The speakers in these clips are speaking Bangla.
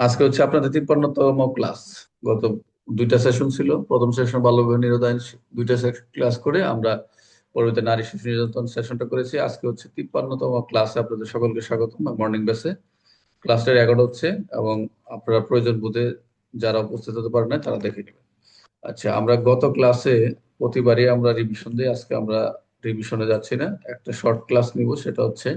আজকে হচ্ছে আপনাদের তিপ্পান্নতম ক্লাস গত দুইটা সেশন ছিল। প্রথম সেশন বাল্যবিবাহ নিরোধ দুইটা ক্লাস করে আমরা পরবর্তী নারী শিশু নির্যাতন সেশনটা করেছি। আজকে হচ্ছে তিপ্পান্নতম ক্লাসে আপনাদের সকলকে স্বাগত মর্নিং বেসে ক্লাসটা রেকর্ড হচ্ছে এবং আপনারা প্রয়োজন বোধে যারা উপস্থিত হতে পারেন না তারা দেখে নেবেন। আচ্ছা আমরা গত ক্লাসে প্রতিবারই আমরা রিভিশন দিই। আজকে আমরা রিভিশনে যাচ্ছি না। একটা শর্ট ক্লাস নিব, সেটা হচ্ছে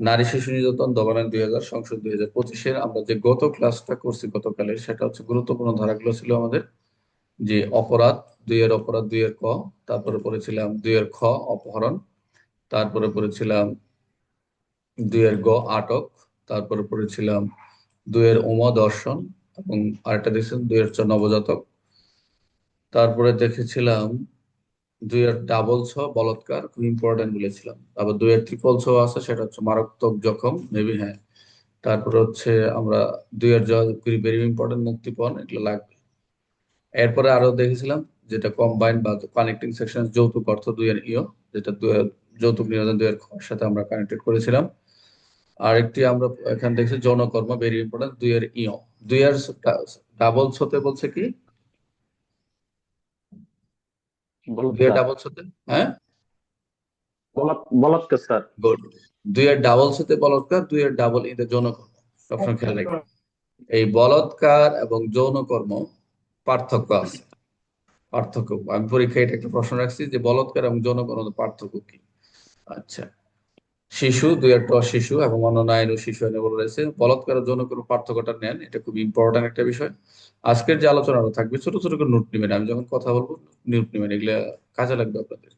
নারী শিশু নির্যাতন দমন দুই হাজার, সংসদ দুই হাজার পঁচিশের আমরা যে গত ক্লাসটা করছি গতকালে সেটা হচ্ছে গুরুত্বপূর্ণ ধারাগুলো ছিল আমাদের যে অপরাধ, দুইয়ের অপরাধ, দুইয়ের ক, তারপরে পড়েছিলাম দুইয়ের খ, অপহরণ, তারপরে পড়েছিলাম দুইয়ের গ, আটক, তারপরে পড়েছিলাম দুইয়ের উম দর্শন এবং আরেকটা দেখছিলাম দুইয়ের চ, নবজাতক, তারপরে দেখেছিলাম দুইয়ের ডাবল ছ বলৎকার, খুব ইম্পর্টেন্ট বলেছিলাম। তারপর দুইয়ের ট্রিপল ছ আছে, সেটা হচ্ছে মারাত্মক জখম মেবি হ্যাঁ। তারপর হচ্ছে আমরা দুইয়ের ভেরি ইম্পর্টেন্ট মুক্তিপণ, এগুলো লাগবে। এরপরে আরও দেখেছিলাম, যেটা কম্বাইন বা কানেক্টিং সেকশন যৌতুক অর্থ দুইয়ের ইয়, যেটা যৌতুক নিয়োজন দুইয়ের সাথে আমরা কানেক্টেড করেছিলাম। আরেকটি আমরা এখানে দেখছি, যৌনকর্ম ভেরি ইম্পর্টেন্ট দুইয়ের ইয়। দুইয়ের ডাবল ছতে বলছে কি দুইয়ের ডাবল ছতে হ্যাঁ? বলৎকার স্যার। গুড। দুইয়ের ডাবল ছতে বলৎকার দুইয়ের ডাবল ইতে যৌনকর্ম। সবসময় খেয়াল রাখবেন। এই বলৎকার এবং যৌনকর্ম পার্থক্য আছে। পার্থক্য। আমি পরীক্ষায় এটা একটা প্রশ্ন রাখছি যে বলৎকার এবং যৌনকর্ম পার্থক্য কি? আচ্ছা। শিশু দুই একটা শিশু এবং অন্যান্য আইন ও শিশু আইনে বলে রয়েছে বলৎকার ও যৌনকর্ম পার্থক্যটা নেন। এটা খুব ইম্পর্টেন্ট একটা বিষয়। আজকের যে আলোচনাটা থাকবে, ছোট ছোট করে নোট নেবেন। আমি যখন কথা বলব, নোট নেবেন। এগুলা কাজে লাগবে আপনাদের।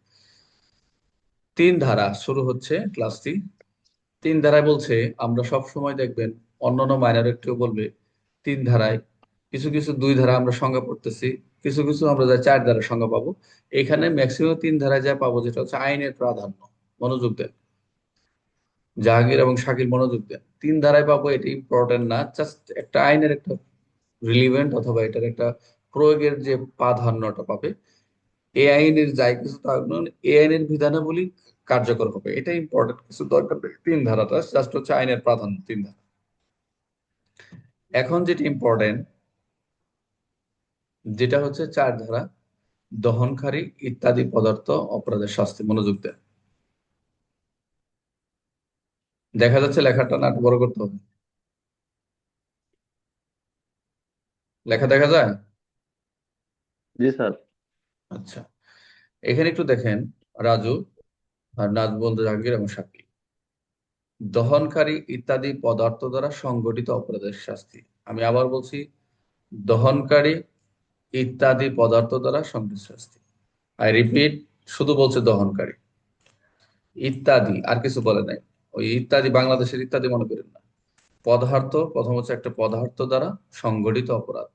তিন ধারা শুরু হচ্ছে ক্লাসটি। তিন ধারায় বলছে, আমরা সব সময় দেখবেন, অন্যান্য মাইনার একটু বলবে, তিন ধারায় কিছু কিছু দুই ধারা আমরা সংজ্ঞা পড়তেছি, কিছু কিছু আমরা যা চার ধারা সংজ্ঞা পাবো। এখানে ম্যাক্সিমাম তিন ধারায় যা পাবো যেটা হচ্ছে আইনের প্রাধান্য, মনোযোগ দেন। জাহাঙ্গীর এবং শাকিল মনোযোগ দেন। তিন ধারায় পাবো, এটা ইম্পর্টেন্ট না জাস্ট একটা আইনের একটা রিলিভেন্ট অথবা এটার একটা প্রয়োগের যে প্রাধান্যটা পাবে এ আইনের যাই কিছু এ আইনের বিধানাবলী কার্যকর হবে। এটা ইম্পর্টেন্ট কিছু দরকার তিন ধারাটা জাস্ট হচ্ছে আইনের প্রাধান্য, তিন ধারা। এখন যেটা ইম্পর্টেন্ট যেটা হচ্ছে চার ধারা, দহনকারী ইত্যাদি পদার্থ অপরাধের শাস্তি, মনোযোগ দেয়। দেখা যাচ্ছে লেখাটা না বড় করতে হবে। লেখা দেখা যায়? জি স্যার। আচ্ছা। এখানে একটু দেখেন রাজু আর নাজমুল জাহাঙ্গীর এবং সাকিব দহনকারী ইত্যাদি পদার্থ দ্বারা সংগঠিত অপরাধের শাস্তি। আমি আবার বলছি দহনকারী ইত্যাদি পদার্থ দ্বারা সংগঠিত শাস্তি। আই রিপিট শুধু বলছে দহনকারী। ইত্যাদি আর কিছু বলে নাই। ওই ইত্যাদি বাংলাদেশের ইত্যাদি মনে করেন না। পদার্থ প্রথম হচ্ছে একটা পদার্থ দ্বারা সংগঠিত অপরাধ।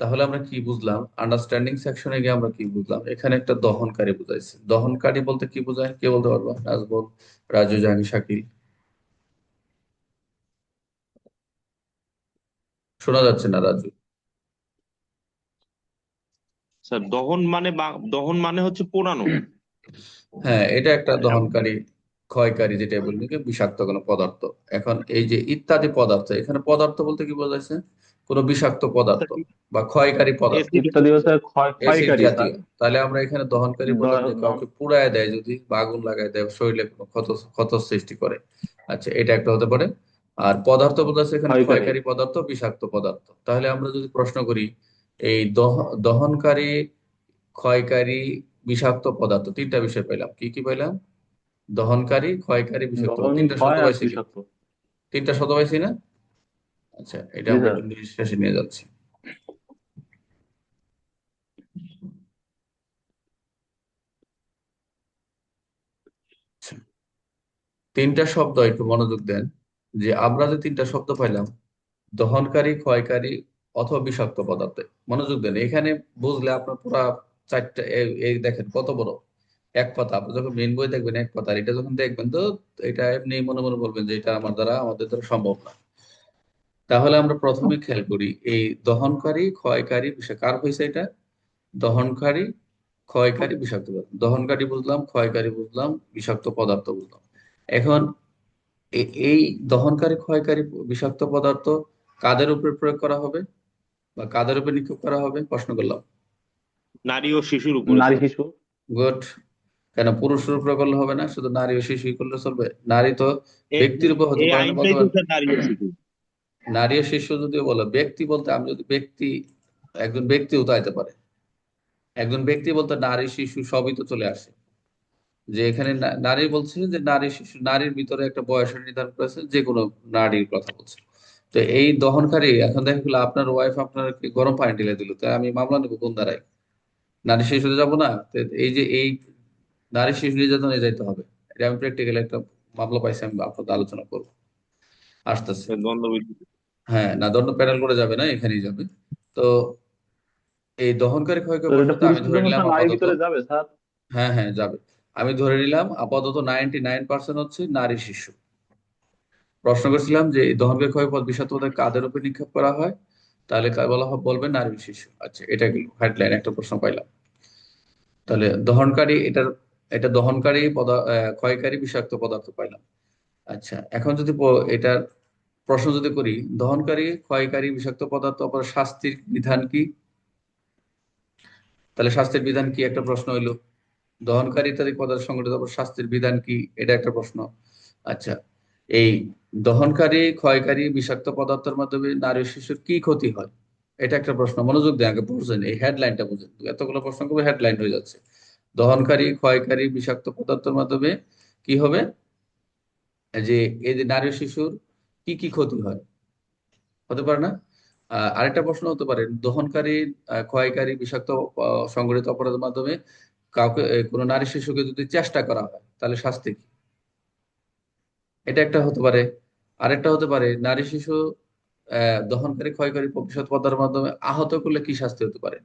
তাহলে আমরা কি বুঝলাম? আন্ডারস্ট্যান্ডিং সেকশনে গিয়ে আমরা কি বুঝলাম? এখানে একটা দহনকারী বুঝাইছে। দহনকারী বলতে কি বোঝায়? কে বলতে পারব? নাজবুল রাজু জাহাঙ্গীর শাকিল। শোনা যাচ্ছে না রাজু? স্যার দহন মানে দহন মানে হচ্ছে পোড়ানো। হ্যাঁ এটা একটা দহনকারী ক্ষয়কারী যেটা বললি বিষাক্ত কোনো পদার্থ। এখন এই যে ইত্যাদি পদার্থ এখানে পদার্থ বলতে কি বোঝাচ্ছে কোনো বিষাক্ত পদার্থ বা ক্ষয়কারী পদার্থ। তাহলে আমরা এখানে দহনকারী পদার্থ কাউকে পুড়ায় দেয় যদি বা আগুন লাগায় দেয় শরীরে কোনো ক্ষত ক্ষত সৃষ্টি করে। আচ্ছা এটা একটা হতে পারে। আর পদার্থ এখানে ক্ষয়কারী। পদার্থ বিষাক্ত পদার্থ। তাহলে আমরা যদি প্রশ্ন করি এই দহনকারী ক্ষয়কারী বিষাক্ত পদার্থ তিনটা বিষয় পেলাম কি কি পেলাম দহনকারী ক্ষয়কারী বিষাক্ত তিনটা পাইছি তিনটা পাইছি না? আচ্ছা এটা আমরা শেষে নিয়ে যাচ্ছি। তিনটা শব্দ একটু মনোযোগ দেন যে আমরা যে তিনটা শব্দ পাইলাম দহনকারী ক্ষয়কারী অথবা বিষাক্ত পদার্থ। মনোযোগ দেন এখানে বুঝলে আপনার পুরা চারটা এই দেখেন কত বড়। এক পাতা আপনি যখন মেন বই দেখবেন এক পাতা এটা যখন দেখবেন তো এটা এমনি মনে মনে বলবেন যে এটা আমার দ্বারা আমাদের দ্বারা সম্ভব না। তাহলে আমরা প্রথমে খেয়াল করি এই দহনকারী ক্ষয়কারী বিষয় কার হয়েছে এটা? দহনকারী ক্ষয়কারী বিষাক্ত দহনকারী বুঝলাম ক্ষয়কারী বুঝলাম বিষাক্ত পদার্থ বুঝলাম। এখন এই দহনকারী ক্ষয়কারী বিষাক্ত পদার্থ কাদের উপরে প্রয়োগ করা হবে? বা কাদের উপরে নিক্ষেপ করা হবে? প্রশ্ন করলাম। নারী ও শিশুর উপর। নারী শিশু। গুড কেন পুরুষের উপরে করলে হবে না? শুধু নারী ও শিশু করলে চলবে? নারী তো ব্যক্তির উপর হতে পারে। নারী শিশু শিশু যদিও বলো, ব্যক্তি বলতে আমি যদি ব্যক্তি, একজন ব্যক্তিও তো আইতে পারে। একজন ব্যক্তি বলতে নারী, শিশু সবই তো চলে আসে। যে এখানে নারী বলছে যে নারী, শিশু, নারীর ভিতরে একটা বয়সের নির্ধারণ করেছে, যে কোনো নারীর কথা বলছে। তো এই দহনকারী, এখন দেখা গেলো আপনার ওয়াইফ আপনার গরম পানি ঢেলে দিল তাই আমি মামলা নেব কোন দ্বারাই নারী শিশুতে যাব না এই যে এই নারী শিশু নির্যাতনে যাইতে হবে, এটা আমি প্র্যাকটিক্যালি একটা মামলা পাইছি, আমি আপনাদের আলোচনা করব। আসতেছে। হ্যাঁ না দণ্ড প্যানেল করে যাবে না এখানেই যাবে। তো এই দহনকারী ক্ষয়কে বলতে আমি ধরে নিলাম আপাতত যাবে স্যার? হ্যাঁ হ্যাঁ যাবে। আমি ধরে নিলাম আপাতত নাইনটি নাইন পার্সেন্ট হচ্ছে নারী শিশু। প্রশ্ন করছিলাম যে এই দহনকারী ক্ষয় পদ বিষাক্ত কাদের উপর নিক্ষেপ করা হয়? তাহলে বলা হবে বলবে নারী শিশু। আচ্ছা এটা গেল হেডলাইন একটা প্রশ্ন পাইলাম। তাহলে দহনকারী এটার এটা দহনকারী পদা ক্ষয়কারী বিষাক্ত পদার্থ পাইলাম। আচ্ছা এখন যদি এটার প্রশ্ন যদি করি, দহনকারী, ক্ষয়কারী বিষাক্ত পদার্থ অপর শাস্তির বিধান কি? তাহলে শাস্তির বিধান কি? একটা প্রশ্ন হইল। দহনকারী ইত্যাদি পদার্থ সংগঠিত শাস্তির বিধান কি? এটা একটা প্রশ্ন। আচ্ছা এই দহনকারী, ক্ষয়কারী বিষাক্ত পদার্থের মাধ্যমে নারী শিশুর কি ক্ষতি হয়? এটা একটা প্রশ্ন। মনোযোগ দিয়ে আগে বুঝছেন এই হেডলাইনটা বুঝেন। এতগুলো প্রশ্ন করবে হেডলাইন হয়ে যাচ্ছে। দহনকারী, ক্ষয়কারী বিষাক্ত পদার্থের মাধ্যমে কি হবে? যে, এই যে নারী শিশুর কি কি ক্ষতি হয়? হতে পারে না? আরেকটা প্রশ্ন হতে পারে, দহনকারী ক্ষয়কারী বিষাক্ত সংগঠিত অপরাধের মাধ্যমে কাউকে কোনো নারী শিশুকে যদি চেষ্টা করা হয়, তাহলে শাস্তি কি? এটা একটা হতে পারে। আরেকটা হতে পারে, নারী শিশু দহনকারী, ক্ষয়কারী বিষাক্ত পদার্থের মাধ্যমে আহত করলে কি শাস্তি হতে পারে?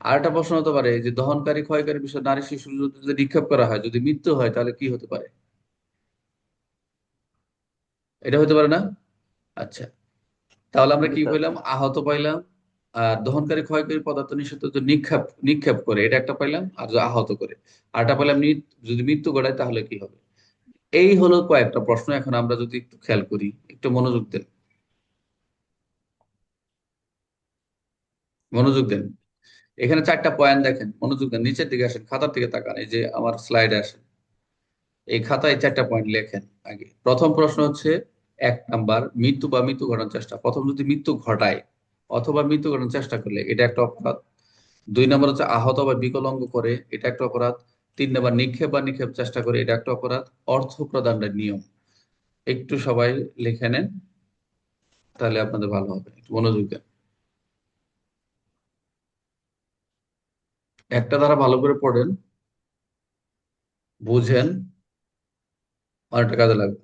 আরেকটা প্রশ্ন হতে পারে, যে দহনকারী, ক্ষয়কারী বিষয় নারী শিশু যদি নিক্ষেপ করা হয়, যদি মৃত্যু হয়, তাহলে কি হতে পারে? এটা হতে পারে না? আচ্ছা। তাহলে আমরা কি। পেলাম আহত পাইলাম। আর দহনকারী ক্ষয়কারী পদার্থ নিষিদ্ধ যে নিক্ষেপ নিক্ষেপ করে। এটা একটা পাইলাম আর যে আহত করে। আরটা পাইলাম যদি মৃত্যু ঘটায় তাহলে কি হবে? এই হলো কয়েকটা প্রশ্ন। এখন আমরা যদি একটু খেয়াল করি একটু মনোযোগ দেন। মনোযোগ দেন। এখানে চারটা পয়েন্ট দেখেন। মনোযোগ দেন। নিচের দিকে আসেন খাতার দিকে তাকান। এই যে আমার স্লাইডে আসেন। এই খাতায় চারটা পয়েন্ট লেখেন আগে। প্রথম প্রশ্ন হচ্ছে, এক নাম্বার, মৃত্যু বা মৃত্যু ঘটানোর চেষ্টা। প্রথম যদি মৃত্যু ঘটায় অথবা মৃত্যু ঘটানোর চেষ্টা করলে, এটা একটা অপরাধ। দুই নম্বর হচ্ছে, আহত বা বিকলাঙ্গ করে, এটা একটা অপরাধ। তিন নম্বর, নিক্ষেপ বা নিক্ষেপ চেষ্টা করে, এটা একটা অপরাধ। অর্থ প্রদানের নিয়ম। একটু সবাই লিখে নেন, তাহলে আপনাদের ভালো হবে। মনোযোগ দেন। একটা দ্বারা ভালো করে পড়েন, বুঝেন। অনেকটা কাজে লাগবে।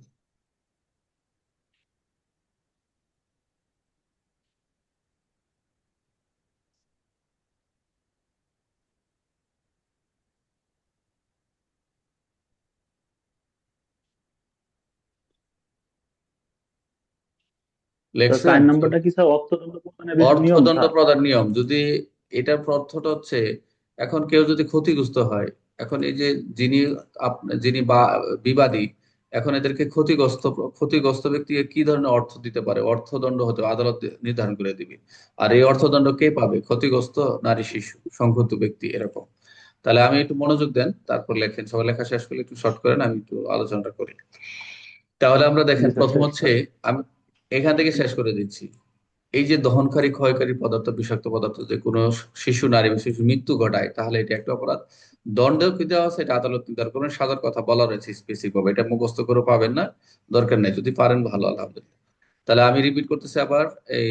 নম্বরটা কি স্যার? অর্থদণ্ড প্রদানের নিয়ম অর্থদণ্ড স্যার প্রদান নিয়ম যদি এটার অর্থটা হচ্ছে এখন কেউ যদি ক্ষতিগ্রস্ত হয় এখন এই যে যিনি আপ- যিনি বা বিবাদী এখন এদেরকে ক্ষতিগ্রস্ত ক্ষতিগ্রস্ত ব্যক্তিকে কি ধরনের অর্থ দিতে পারে? অর্থদণ্ড হতে আদালত নির্ধারণ করে দিবে। আর এই অর্থদণ্ড কে পাবে? ক্ষতিগ্রস্ত নারী শিশু সংহত ব্যক্তি এরকম। তাহলে আমি একটু মনোযোগ দেন তারপর লেখেন। সবাই লেখা শেষ করলে একটু শর্ট করেন আমি একটু আলোচনাটা করি। তাহলে আমরা দেখেন প্রথম হচ্ছে আমি এখান থেকে শেষ করে দিচ্ছি। এই যে দহনকারী ক্ষয়কারী পদার্থ বিষাক্ত পদার্থ যে কোনো শিশু নারী বা শিশু মৃত্যু ঘটায় তাহলে এটা একটা অপরাধ। দণ্ড কি দেওয়া আছে এটা আদালত নির্ধারণ করবেন সাজার কথা বলা রয়েছে স্পেসিফিক ভাবে। এটা মুখস্থ করে পাবেন না দরকার নেই। যদি পারেন ভালো আলহামদুলিল্লাহ। তাহলে আমি রিপিট করতেছি আবার এই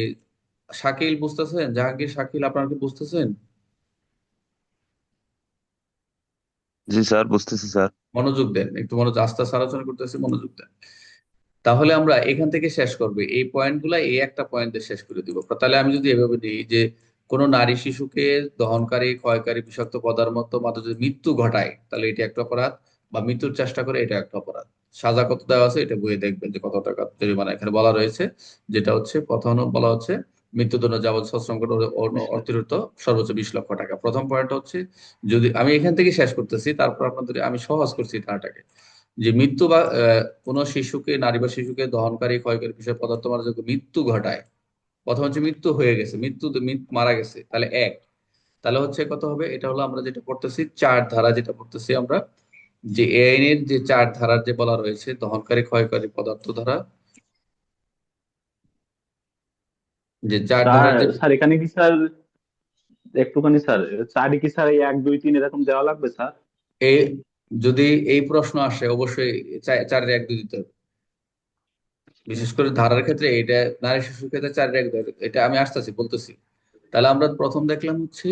শাকিল বুঝতেছেন? জাহাঙ্গীর শাকিল আপনারা কি বুঝতেছেন? জি স্যার বুঝতেছি স্যার। মনোযোগ দেন একটু মনোযোগ আস্তে আস্তে আলোচনা করতেছি মনোযোগ দেন। তাহলে আমরা এখান থেকে শেষ করব। এই পয়েন্টগুলা এই একটা পয়েন্টে শেষ করে দিব। তাহলে আমি যদি এভাবে দিই যে কোনো নারী শিশুকে দহনকারী, ক্ষয়কারী, বিষাক্ত পদার্থ মাধ্যমে যদি মৃত্যু ঘটায়, তাহলে এটা একটা অপরাধ, বা মৃত্যুর চেষ্টা করে এটা একটা অপরাধ। সাজা কত দেওয়া আছে এটা বইয়ে দেখবেন যে কত টাকা জরিমানা এখানে বলা রয়েছে, যেটা হচ্ছে প্রথম বলা হচ্ছে, মৃত্যুদণ্ড যাবত সশ্রম অতিরিক্ত সর্বোচ্চ বিশ লক্ষ টাকা। প্রথম পয়েন্ট হচ্ছে, যদি আমি এখান থেকে শেষ করতেছি, তারপর আপনাদের আমি সহজ করছি ধারাটাকে। যে মৃত্যু বা কোনো শিশুকে, নারী বা শিশুকে দহনকারী, ক্ষয়কারী বিষয় পদার্থ মারা যোগ্য মৃত্যু ঘটায় প্রথম হচ্ছে মৃত্যু হয়ে গেছে মৃত্যু মারা গেছে তাহলে এক। তাহলে হচ্ছে কত হবে? এটা হলো আমরা যেটা পড়তেছি চার ধারা যেটা পড়তেছি আমরা যে এই আইনের যে চার ধারার যে বলা রয়েছে দহনকারী ক্ষয়কারী পদার্থ ধারা যে চার যে স্যার এখানে কি স্যার একটুখানি স্যার চারই কি স্যার এক দুই তিন এরকম দেওয়া লাগবে স্যার? এই যদি এই প্রশ্ন আসে অবশ্যই চারের এক দুই দিতে হবে। বিশেষ করে ধারার ক্ষেত্রে এটা নারী শিশুর ক্ষেত্রে চারের এক এটা আমি আসতেছি বলতেছি। তাহলে আমরা প্রথম দেখলাম হচ্ছে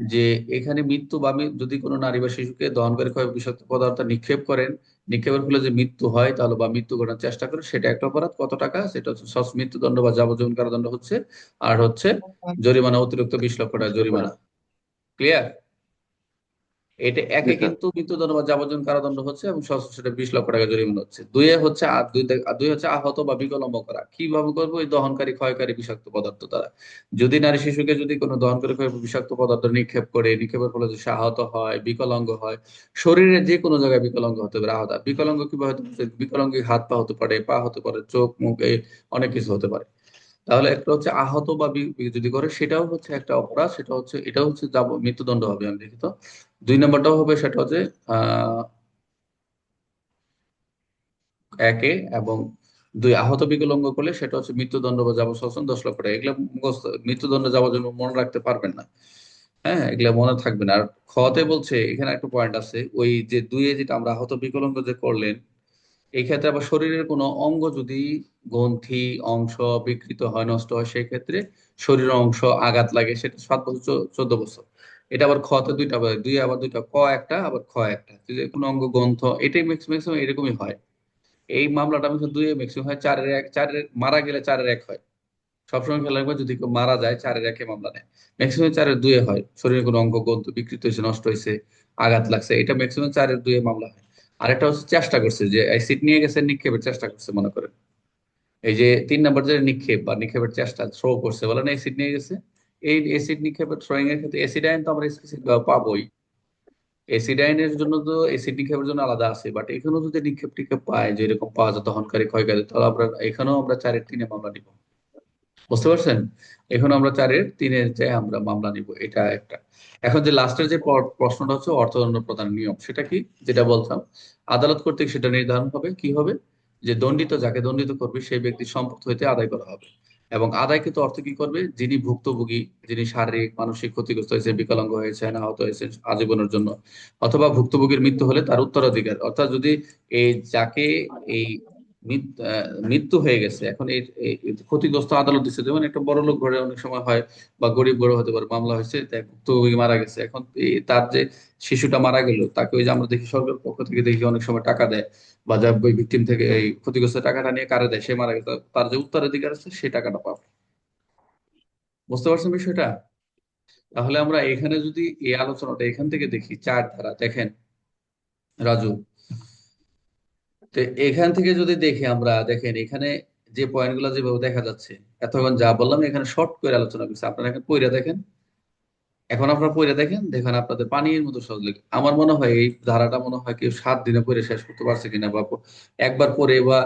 যে এখানে মৃত্যু বা যদি কোনো নারী বা শিশুকে দহনকারী ক্ষয় বিষাক্ত পদার্থ নিক্ষেপ করেন নিক্ষেপের ফলে যে মৃত্যু হয় তাহলে বা মৃত্যু ঘটার চেষ্টা করে সেটা একটা অপরাধ কত টাকা? সেটা হচ্ছে সশ্রম মৃত্যুদণ্ড বা যাবজ্জীবন কারাদণ্ড হচ্ছে আর হচ্ছে জরিমানা অতিরিক্ত বিশ লক্ষ টাকা জরিমানা। ক্লিয়ার এটা একে। কিন্তু মৃত্যুদণ্ড বা যাবজ্জীবন কারাদণ্ড হচ্ছে এবং সর্বোচ্চ সেটা বিশ লক্ষ টাকা জরিমানা হচ্ছে। দুইয়ে হচ্ছে দুই হচ্ছে আহত বা বিকলম্ব করা। কীভাবে করব? ওই দহনকারী ক্ষয়কারী বিষাক্ত পদার্থ দ্বারা। যদি নারী শিশুকে যদি কোনো দহনকারী ক্ষয় বিষাক্ত পদার্থ নিক্ষেপ করে নিক্ষেপের ফলে যদি আহত হয় বিকলাঙ্গ হয় শরীরের যে কোনো জায়গায় বিকলাঙ্গ হতে পারে আহত বিকলাঙ্গ কীভাবে হতে পারে? বিকলাঙ্গ হাত পা হতে পারে পা হতে পারে চোখ মুখ অনেক কিছু হতে পারে। তাহলে একটা হচ্ছে আহত বি- যদি করে সেটাও হচ্ছে একটা অপরাধ সেটা হচ্ছে এটা হচ্ছে যাব মৃত্যুদণ্ড হবে আমি দেখি তো দুই নম্বরটাও হবে সেটা হচ্ছে একে এবং দুই আহত বিকলাঙ্গ করলে সেটা হচ্ছে মৃত্যুদণ্ড বা যাবজ্জীবন দশ লক্ষ টাকা। এগুলো মুখস্থ, মৃত্যুদণ্ড যাবজ্জীবন মনে রাখতে পারবেন না। হ্যাঁ এগুলা মনে থাকবে না। আর খতে বলছে, এখানে একটা পয়েন্ট আছে, ওই যে দুইয়ে যেটা আমরা আহত বিকলঙ্গ যে করলেন, এই ক্ষেত্রে আবার শরীরের কোনো অঙ্গ যদি গ্রন্থি, অংশ বিকৃত হয়, নষ্ট হয়, সেই ক্ষেত্রে শরীরের অংশ আঘাত লাগে, সেটা সাত বছর চোদ্দ বছর। এটা আবার খতে দুইটা দুই, আবার দুইটা ক একটা, আবার খ একটা। কোনো অঙ্গ গ্রন্থ, এটাই ম্যাক্সিমাম এরকমই হয়। এই মামলাটা দুই ম্যাক্সিমাম হয়, চারের এক, চারের মারা গেলে চারের এক হয়। সবসময় খেয়াল রাখবে, যদি কেউ মারা যায়, চারের একে মামলা নেয়। ম্যাক্সিমাম চারের দুয়ে হয়, শরীরে কোনো অঙ্গ গ্রন্থ বিকৃত হয়েছে, নষ্ট হয়েছে, আঘাত লাগছে, এটা ম্যাক্সিমাম চারের দুয়ে মামলা হয়। আরেকটা হচ্ছে চেষ্টা করছে, যে অ্যাসিড নিয়ে গেছে, নিক্ষেপের চেষ্টা করছে, মনে করেন। এই যে তিন নম্বর যে নিক্ষেপ বা নিক্ষেপের চেষ্টা থ্রো করছে, বলে না অ্যাসিড নিয়ে গেছে? এই অ্যাসিড নিক্ষেপের থ্রোয়িং এর ক্ষেত্রে অ্যাসিড আইন তো আমরা স্পেসিফিক পাবোই। অ্যাসিড আইনের জন্য তো অ্যাসিড নিক্ষেপের জন্য আলাদা আছে বাট এখানেও যদি নিক্ষেপ টিক্ষেপ পায়, যে এরকম পাওয়া যায় দহনকারী তাহলে আমরা এখানেও আমরা চারের তিনে মামলা নিব। বুঝতে পারছেন? এখন আমরা চারের তিনের চেয়ে আমরা মামলা নিব, এটা একটা। এখন যে লাস্টের যে প্রশ্নটা হচ্ছে অর্থদণ্ড প্রদান নিয়ম, সেটা কি? যেটা বলতাম, আদালত কর্তৃক সেটা নির্ধারণ হবে। কি হবে? যে দণ্ডিত, যাকে দণ্ডিত করবে, সেই ব্যক্তির সম্পদ হইতে আদায় করা হবে। এবং আদায়কৃত অর্থ কি করবে? যিনি ভুক্তভোগী, যিনি শারীরিক, মানসিক ক্ষতিগ্রস্ত হয়েছে বিকলাঙ্গ হয়েছে আহত হয়েছে আজীবনের জন্য, অথবা ভুক্তভোগীর মৃত্যু হলে তার উত্তরাধিকার। অর্থাৎ যদি এই যাকে এই মৃত্যু হয়ে গেছে। এখন এই ক্ষতিগ্রস্ত আদালত দিচ্ছে যেমন একটা বড় লোক ঘরে অনেক সময় হয় বা গরিব ঘরে হতে পারে, মামলা হয়েছে ভুক্তভোগী মারা গেছে। এখন তার যে শিশুটা মারা গেল, তাকে ওই যে আমরা দেখি সরকারের পক্ষ থেকে দেখি অনেক সময় টাকা দেয় বা যা ওই ভিকটিম থেকে এই ক্ষতিগ্রস্ত টাকাটা নিয়ে কারে দেয়, সে মারা গেছে। তার যে উত্তরাধিকার আছে সেই টাকাটা পাবে। বুঝতে পারছেন বিষয়টা? তাহলে আমরা এখানে যদি এই আলোচনাটা এখান থেকে দেখি, চার ধারা। দেখেন, রাজু তো এখান থেকে যদি দেখি আমরা দেখেন এখানে যে পয়েন্ট পয়েন্টগুলো যেভাবে দেখা যাচ্ছে এতক্ষণ যা বললাম এখানে শর্ট করে আলোচনা করছি। আপনারা এখানে পইরা দেখেন। এখন আপনারা পইরা দেখেন দেখেন আপনাদের পানির মতো সহজ লাগে আমার মনে হয় এই ধারাটা মনে হয় কেউ সাত দিনে পড়ে শেষ করতে পারছে কিনা বা একবার পরে বা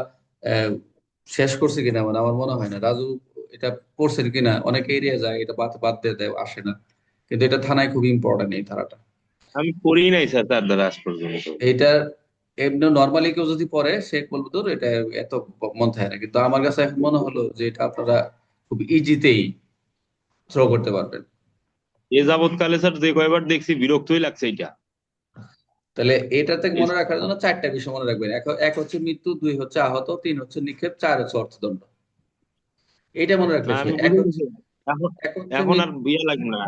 শেষ করছে কিনা মানে আমার মনে হয় না। রাজু এটা পড়ছেন কিনা? অনেকে এরিয়া যায় এটা বাদ বাদ দিয়ে দেয় আসে না। কিন্তু এটা থানায় খুব ইম্পর্টেন্ট এই ধারাটা। আমি পড়ি নাই স্যার তার দ্বারা আজ পর্যন্ত। এটা এমনি নর্মালি কেউ যদি পড়ে সে বলবে তোর এটা এত মন থাকে না। কিন্তু আমার কাছে এখন মনে হলো যে এটা আপনারা খুব ইজিতেই থ্রো করতে পারবেন। এ যাবৎকালে স্যার যে কয়বার দেখছি বিরক্তই লাগছে এটা তাহলে এটা থেকে মনে রাখার জন্য চারটা বিষয় মনে রাখবেন। এক এক হচ্ছে মৃত্যু দুই হচ্ছে আহত তিন হচ্ছে নিক্ষেপ চার হচ্ছে অর্থদণ্ড। এটা মনে রাখলে আমি এখন এখন আর ইয়ে লাগবে না।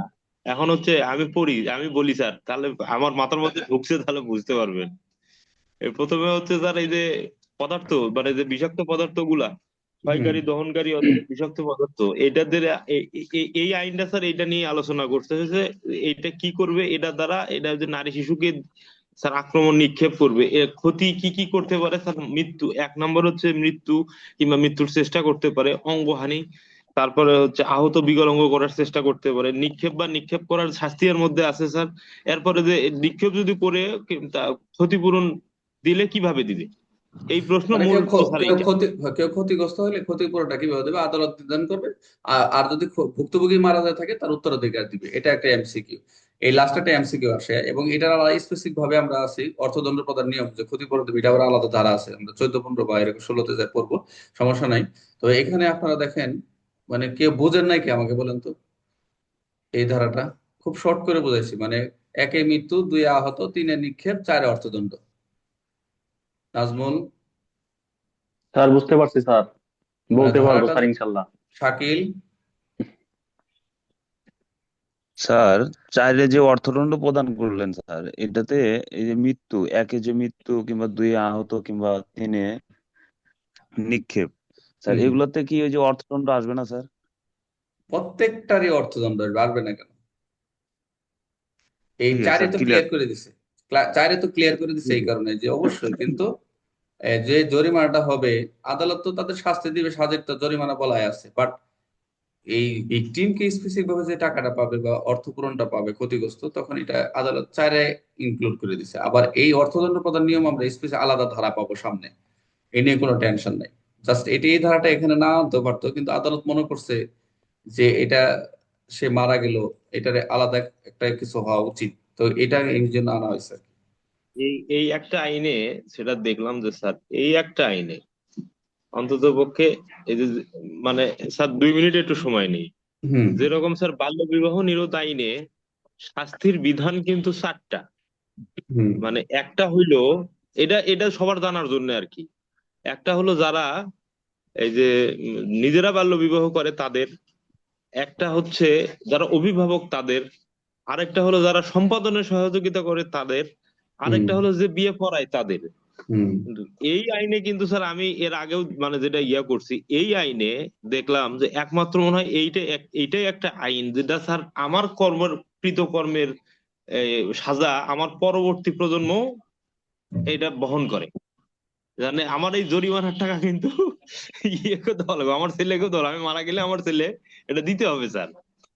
এখন হচ্ছে আমি পড়ি আমি বলি স্যার তাহলে আমার মাথার মধ্যে ঢুকছে তাহলে বুঝতে পারবেন। প্রথমে হচ্ছে স্যার এই যে পদার্থ মানে যে বিষাক্ত পদার্থগুলা ক্ষয়কারী দহনকারী বিষাক্ত পদার্থ এটা দ্বারা এ- এ- এই আইনটা স্যার এটা নিয়ে আলোচনা করতে হয়েছে এটা কি করবে এটা দ্বারা এটা যে নারী শিশুকে স্যার আক্রমণ নিক্ষেপ করবে এর ক্ষতি কি কি করতে পারে স্যার? মৃত্যু এক নম্বর হচ্ছে মৃত্যু কিংবা মৃত্যুর চেষ্টা করতে পারে অঙ্গহানি তারপরে হচ্ছে আহত বিকলাঙ্গ করার চেষ্টা করতে পারে নিক্ষেপ বা নিক্ষেপ করার শাস্তি এর মধ্যে আছে স্যার এরপরে যে নিক্ষেপ যদি করে ক্ষতিপূরণ দিলে কীভাবে দিবে? এই প্রশ্ন মানে কেউ স্যার কেউ ক্ষতিগ্রস্ত হলে ক্ষতিপূরণটা কীভাবে দেবে? আদালত নির্ধারণ করবে। আর যদি ভুক্তভোগী মারা যায় থাকে তার উত্তরাধিকার দিবে। এটা একটা এমসিকিউ এই লাস্ট একটা এমসিকিউ আসে। এবং এটার আলাদা স্পেসিফিক ভাবে আমরা আছি অর্থদণ্ড প্রদান নিয়ম যে ক্ষতিপূরণ দেবে এটা আবার আলাদা ধারা আছে। আমরা চোদ্দ পনেরো বা এরকম ষোলোতে যাই পড়ব সমস্যা নাই। তো এখানে আপনারা দেখেন মানে কেউ বোঝেন নাই কি আমাকে বলেন তো? এই ধারাটা। খুব শর্ট করে বুঝাইছি। মানে একে মৃত্যু দুই আহত তিনে নিক্ষেপ চারে অর্থদণ্ড। নাজমুল স্যার বুঝতে পারছি স্যার। বলতে পারব স্যার ইনশাল্লাহ। শাকিল? স্যার চাইলে যে অর্থদণ্ড প্রদান করলেন স্যার এটাতে এই যে মৃত্যু একে যে মৃত্যু কিংবা দুই আহত কিংবা তিনে নিক্ষেপ স্যার হুম। এগুলোতে কি ওই যে অর্থদণ্ড আসবে না স্যার? প্রত্যেকটারই অর্থদণ্ড আসবে আসবে না কেন? এই চারে তো ক্লিয়ার ক্লিয়ার করে দিছে। চারে তো ক্লিয়ার করে দিছে এই কারণে যে অবশ্যই কিন্তু যে জরিমানাটা হবে আদালত তো তাদের শাস্তি দিবে সাজের তো জরিমানা বলাই আছে। বাট এই ভিকটিমকে স্পেসিফিক ভাবে যে টাকাটা পাবে বা অর্থপূরণটা পাবে ক্ষতিগ্রস্ত তখন এটা আদালত চারে ইনক্লুড করে দিছে। আবার এই অর্থদণ্ড প্রদান নিয়ম আমরা স্পেশাল আলাদা ধারা পাবো সামনে। এ নিয়ে কোনো টেনশন নাই। জাস্ট এটি এই ধারাটা এখানে না আনতে পারতো কিন্তু আদালত মনে করছে যে এটা সে মারা গেল এটার আলাদা একটা কিছু হওয়া উচিত। তো এটা এই জন্য আনা হয়েছে। এই এই একটা আইনে সেটা দেখলাম যে স্যার এই একটা আইনে অন্তত পক্ষে এই যে মানে স্যার দুই মিনিট একটু সময় নেই। যেরকম স্যার বাল্য বিবাহ নিরোধ আইনে শাস্তির বিধান কিন্তু চারটা। মানে একটা হইল এটা এটা সবার জানার জন্য আর কি। একটা হলো যারা এই যে নিজেরা বাল্য বিবাহ করে তাদের একটা হচ্ছে যারা অভিভাবক তাদের আরেকটা হলো যারা সম্পাদনে সহযোগিতা করে তাদের আরেকটা। হলো যে বিয়ে পড়ায় তাদের। এই আইনে কিন্তু স্যার আমি এর আগেও মানে যেটা ইয়া করছি এই আইনে দেখলাম যে একমাত্র মনে হয় এইটাই এক- এইটাই একটা আইন যেটা স্যার আমার কর্মের কৃতকর্মের সাজা আমার পরবর্তী প্রজন্ম এটা বহন করে। জানে আমার এই জরিমানার টাকা কিন্তু ইয়েকে দেওয়া লাগবে আমার ছেলেকেও দেওয়া আমি মারা গেলে আমার ছেলে এটা দিতে হবে স্যার।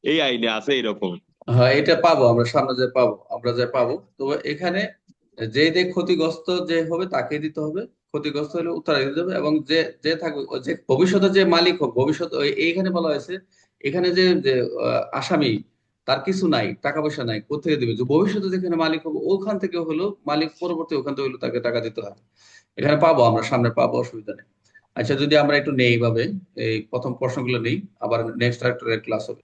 এই আইনে আছে এরকম। হ্যাঁ এটা পাবো, আমরা সামনে যে পাবো, আমরা যে পাবো। তো এখানে যে যে ক্ষতিগ্রস্ত যে হবে তাকে দিতে হবে। ক্ষতিগ্রস্ত হলে উত্তরাধিকার হবে এবং যে যে থাকবে যে ভবিষ্যতে যে মালিক হোক ভবিষ্যৎ এইখানে বলা হয়েছে, এখানে যে আসামি, তার কিছু নাই টাকা পয়সা নাই কোথেকে দিবে? যে ভবিষ্যতে যেখানে মালিক হবে, ওখান থেকে হলো মালিক পরবর্তী ওখান থেকে হলো তাকে টাকা দিতে হবে। এখানে পাবো, আমরা সামনে পাবো, অসুবিধা নেই। আচ্ছা যদি আমরা একটু নেই ভাবে, এই প্রথম প্রশ্নগুলো নেই, আবার নেক্সট আরেকটা ক্লাস হবে।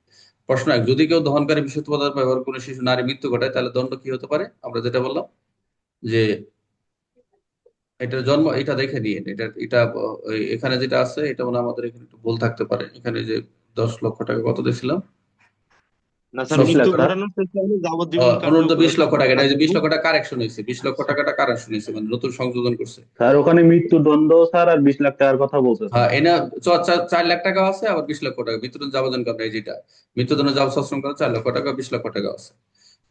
প্রশ্ন এক, যদি কেউ দহনকারী বিষাক্ত পদার্থ ব্যবহার করে শিশু নারী মৃত্যু ঘটায়, তাহলে দণ্ড কি হতে পারে? আমরা যেটা বললাম যে এটা জন্ম, এটা দেখে নিয়ে, এটা এটা, এখানে যেটা আছে, এটা মনে আমাদের এখানে একটু ভুল থাকতে পারে। এখানে যে দশ লক্ষ টাকা কত দিয়েছিলাম? লক্ষ টাকা এটা যে বিশ লক্ষ টাকা কারেকশন হয়েছে বিশ লক্ষ টাকাটা কারেকশন হয়েছে মানে নতুন সংযোজন করছে। স্যার ওখানে মৃত্যুদণ্ড স্যার আর বিশ লাখ টাকার কথা বলছে স্যার। হ্যাঁ এনা চার লাখ টাকা আছে আবার বিশ লক্ষ টাকা। মৃত্যুদণ্ড যাবজ্জীবন করা এই যেটা মৃত্যুদণ্ড যাবজ্জীবন সশ্রম করা চার লক্ষ টাকা বিশ লক্ষ টাকা আছে।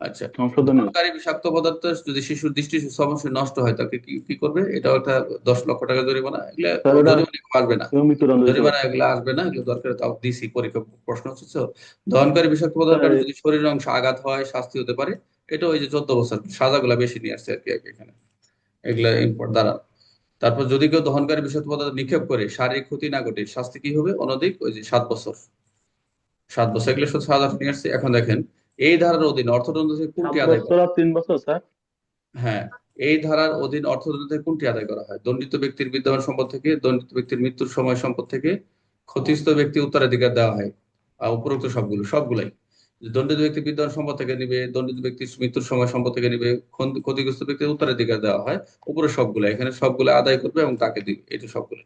আচ্ছা। সংশোধন দহনকারী বিষাক্ত পদার্থ যদি শিশুর দৃষ্টি সমস্যা নষ্ট হয় তাকে কি কি করবে? এটাও একটা দশ লক্ষ টাকা জরিমানা। এগুলা আসবে না। জরিমানা এগুলো আসবে না এগুলো দরকার তাও দিছি পরীক্ষা প্রশ্ন হচ্ছে দহনকারী বিষাক্ত পদার্থ যদি শরীরের অংশ আঘাত হয় শাস্তি হতে পারে। এটা ওই যে চোদ্দ বছর সাজাগুলা বেশি নিয়ে আসছে আর কি এখানে। এগুলা ইম্পর্ট দ্বারা তারপর যদি কেউ দহনকারী বিষাক্ত পদার্থ নিক্ষেপ করে শারীরিক ক্ষতি না ঘটে শাস্তি কি হবে? অনধিক ওই যে সাত বছর। সাত বছর এগুলো সাজা নিয়ে আসছে। এখন দেখেন এই ধারার অধীনে অর্থদণ্ড থেকে কোনটি আদায় করা তিন বছর স্যার। হ্যাঁ এই ধারার অধীন অর্থদণ্ড থেকে কোনটি আদায় করা হয়? দণ্ডিত ব্যক্তির বিদ্যমান সম্পদ থেকে দণ্ডিত ব্যক্তির মৃত্যুর সময় সম্পদ থেকে ক্ষতিগ্রস্ত ব্যক্তি উত্তরাধিকার দেওয়া হয় আর উপরোক্ত সবগুলো সবগুলাই। দণ্ডিত ব্যক্তি বিদ্যমান সম্পদ থেকে নিবে দণ্ডিত ব্যক্তির মৃত্যুর সময় সম্পদ থেকে নিবে ক্ষতিগ্রস্ত ব্যক্তির উত্তরাধিকার দেওয়া হয় উপরে সবগুলো এখানে সবগুলো আদায় করবে এবং তাকে দিবে এটা সবগুলো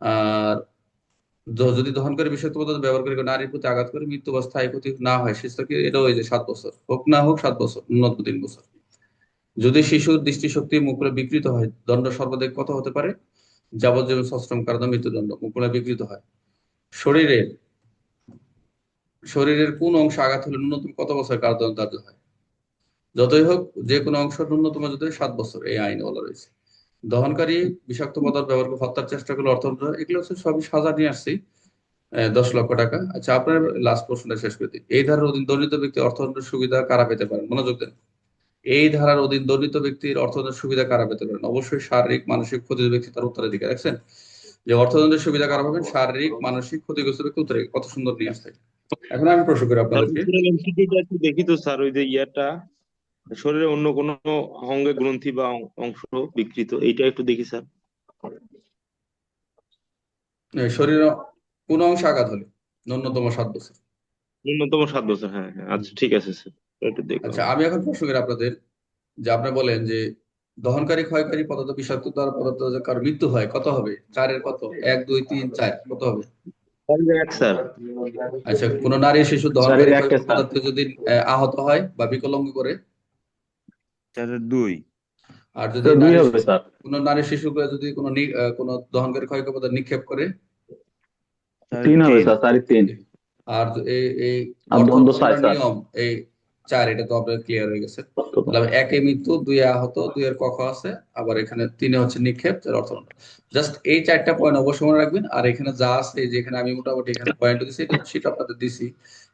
আর যদি দহনকারী বিষাক্ত পদার্থ ব্যবহার করে নারীর প্রতি আঘাত করে, মৃত্যু বা স্থায়ী ক্ষতি না হয় শিশুকে এটাও ওই যে সাত বছর, হোক না হোক সাত বছর ন্যূনতম তিন বছর। যদি শিশুর দৃষ্টিশক্তি মুকুলে বিকৃত হয়, দণ্ড সর্বাধিক কত হতে পারে? যাবজ্জীবন সশ্রম কারাদণ্ড মৃত্যুদণ্ড, মুকুলে বিকৃত হয়। শরীরের শরীরের কোন অংশ আঘাত হলে ন্যূনতম কত বছর ধার্য হয়? যতই হোক, যে কোনো অংশ ন্যূনতম যদি সাত বছর, এই আইন বলা রয়েছে। দহনকারী বিষাক্ত পদার্থ ব্যবহার করে হত্যার চেষ্টা করলে অর্থদণ্ড এগুলো হচ্ছে সবই সাজা নিয়ে আসছি দশ লক্ষ টাকা। আচ্ছা আপনার লাস্ট প্রশ্নটা শেষ করে এই ধারার অধীন দণ্ডিত ব্যক্তি অর্থদণ্ড সুবিধা কারা পেতে পারেন? মনোযোগ দেন। এই ধারার অধীন দণ্ডিত ব্যক্তির অর্থদণ্ডের সুবিধা কারা পেতে পারেন? অবশ্যই শারীরিক, মানসিক ক্ষতিগ্রস্ত ব্যক্তি তার উত্তরাধিকার। দেখছেন? যে অর্থদণ্ডের সুবিধা কারা পাবেন? শারীরিক, মানসিক ক্ষতিগ্রস্ত ব্যক্তি উত্তরাধিকার। কত সুন্দর নিয়ে আসতে এখন আমি প্রশ্ন করি আপনাদেরকে। দেখি তো স্যার, ওই যে ইয়াটা। শরীরে অন্য কোনো অঙ্গে গ্রন্থি বা অংশ বিকৃত এইটা একটু দেখি স্যার। শরীরে কোন অংশে আঘাত হলে? ন্যূনতম সাত বছর। ন্যূনতম সাত বছর হ্যাঁ হ্যাঁ আচ্ছা ঠিক আছে স্যার একটু দেখলাম আচ্ছা আমি এখন প্রশ্ন করি আপনাদের যে আপনি বলেন যে দহনকারী ক্ষয়কারী পদার্থ বিষাক্ত দ্বারা পদার্থ যে কারও মৃত্যু হয় কত হবে? চারের কত? এক দুই তিন চার কত হবে? আচ্ছা কোন নারী শিশু দহনকারী পদার্থ যদি আহত হয় বা বিকলাঙ্গ করে চারের দুই। আর যদি দুই নারী হবে স্যার কোন নারী শিশুকে যদি কোনো নি- কোনো দহনকারী পদার্থ নিক্ষেপ করে? তিন হবে তিন। স্যার তিন। আর এই অর্থ নিয়ম এই চার এটা তো আপনার ক্লিয়ার হয়ে গেছে। তাহলে একে মৃত্যু দুই আহত দুই এর কখ আছে আবার এখানে তিনে হচ্ছে নিক্ষেপ অর্থদণ্ড জাস্ট এই চারটা পয়েন্ট অবশ্যই মনে রাখবেন আর এখানে যা আছে এই যে এখানে আমি মোটামুটি এখানে পয়েন্ট দিছি এটা সেটা আপনাদের দিছি।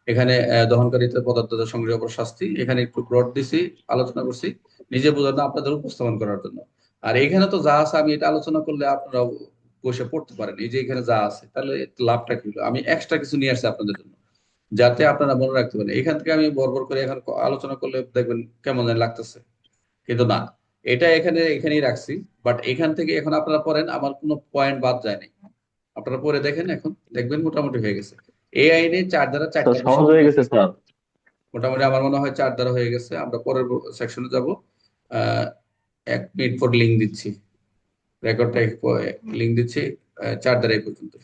এখানে আহ, দহনকারীতে পদার্থ সংগ্রহ শাস্তি এখানে একটু ব্রড দিছি আলোচনা করছি। নিজে বোঝার না আপনাদের উপস্থাপন করার জন্য। আর এখানে তো যা আছে আমি এটা আলোচনা করলে আপনারা বসে পড়তে পারেন। এই যে এখানে যা আছে তাহলে লাভটা কি হলো? আমি এক্সট্রা কিছু নিয়ে আসছি আপনাদের জন্য যাতে আপনারা মনে রাখতে পারেন। এখান থেকে আমি বরবর করে এখন আলোচনা করলে দেখবেন কেমন জানি লাগতেছে। কিন্তু না এটা এখানে এখানেই রাখছি। বাট এখান থেকে এখন আপনারা পড়েন আমার কোনো পয়েন্ট বাদ যায়নি আপনারা পড়ে দেখেন এখন দেখবেন মোটামুটি হয়ে গেছে। এই আইনে চার দ্বারা চারটা সহজ হয়ে গেছে স্যার। মোটামুটি আমার মনে হয় চার দ্বারা হয়ে গেছে। আমরা পরের সেকশনে যাব। এক মিনিট পর লিঙ্ক দিচ্ছি। রেকর্ডটা লিঙ্ক দিচ্ছি চার দ্বারাই পর্যন্ত।